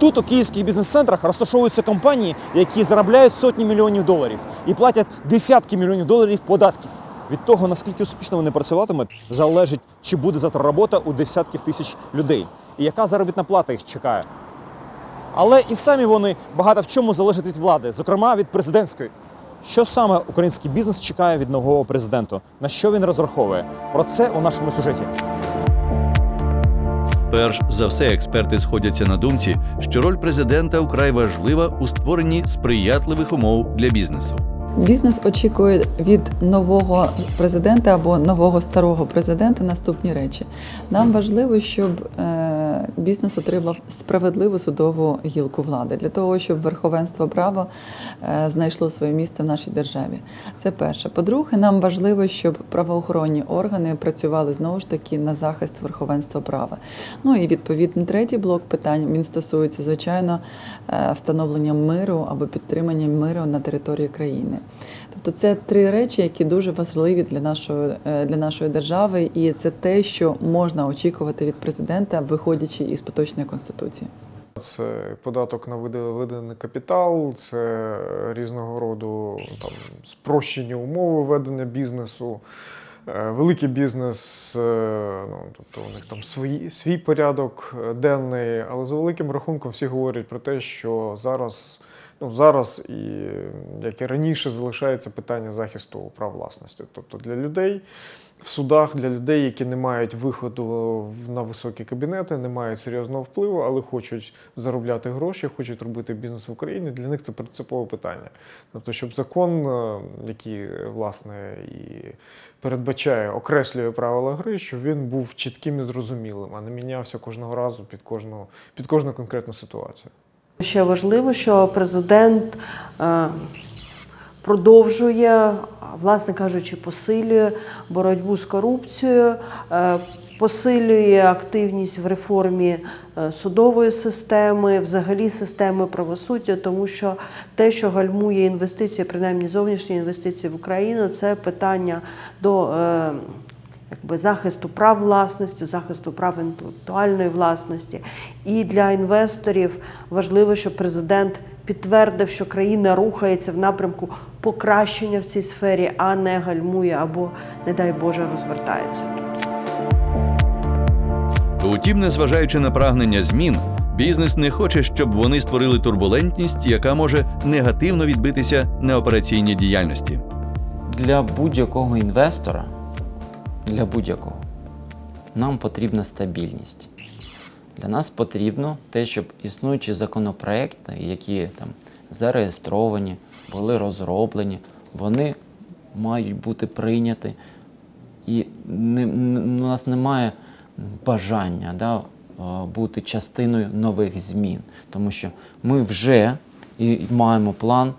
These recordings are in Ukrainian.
Тут у київських бізнес-центрах розташовуються компанії, які заробляють сотні мільйонів доларів і платять десятки мільйонів доларів податків. Від того, наскільки успішно вони працюватимуть, залежить, чи буде завтра робота у десятків тисяч людей, і яка заробітна плата їх чекає. Але і самі вони багато в чому залежать від влади, зокрема від президентської. Що саме український бізнес чекає від нового президента? На що він розраховує? Про це у нашому сюжеті. Перш за все, експерти сходяться на думці, що роль президента вкрай важлива у створенні сприятливих умов для бізнесу. Бізнес очікує від нового президента або нового старого президента наступні речі. Нам важливо, щоб е, бізнес отримав справедливу судову гілку влади для того, щоб верховенство права е, знайшло своє місце в нашій державі. Це перше. По-друге, нам важливо, щоб правоохоронні органи працювали знову ж таки на захист верховенства права. Ну і відповідно третій блок питань він стосується звичайно е, встановлення миру або підтримання миру на території країни. Тобто це три речі, які дуже важливі для нашої е, для нашої держави, і це те, що можна очікувати від президента, виходячи із поточної конституції. Це податок на вида- виданий капітал, це різного роду там, спрощені умови ведення бізнесу. Е, Великий бізнес, е, ну, тобто у них там свої, свій порядок денний, але за великим рахунком всі говорять про те, що зараз, ну, зараз і як і раніше залишається питання захисту прав власності. Тобто для людей в судах, для людей, які не мають виходу на високі кабінети, не мають серйозного впливу, але хочуть заробляти гроші, хочуть робити бізнес в Україні. Для них це принципове питання. Тобто, щоб закон, е, який власне і передбачає, окреслює правила гри, щоб він був чітким і зрозумілим, а не мінявся кожного разу під кожну, під кожну конкретну ситуацію. Ще важливо, що президент е, продовжує, власне кажучи, посилює боротьбу з корупцією, е, посилює активність в реформі е, судової системи, взагалі системи правосуддя, тому що те, що гальмує інвестиції, принаймні зовнішні інвестиції в Україну, це питання до. Якби захисту прав власності, захисту прав інтелектуальної власності. І для інвесторів важливо, щоб президент підтвердив, що країна рухається в напрямку покращення в цій сфері, а не гальмує або, не дай Боже, розвертається тут. Утім, незважаючи на прагнення змін, бізнес не хоче, щоб вони створили турбулентність, яка може негативно відбитися на операційній діяльності. Для будь-якого інвестора, для будь-якого, нам потрібна стабільність. Для нас потрібно те, щоб існуючі законопроекти, які там зареєстровані, були розроблені, вони мають бути прийняті. І не, у нас немає бажання да, е, бути частиною нових змін, тому що ми вже і маємо план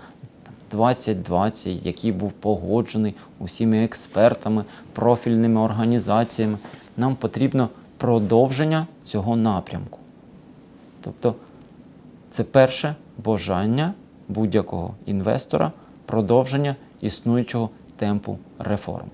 2020, який був погоджений усіми експертами, профільними організаціями. Нам потрібно продовження цього напрямку. Тобто це перше бажання будь-якого інвестора продовження існуючого темпу реформ.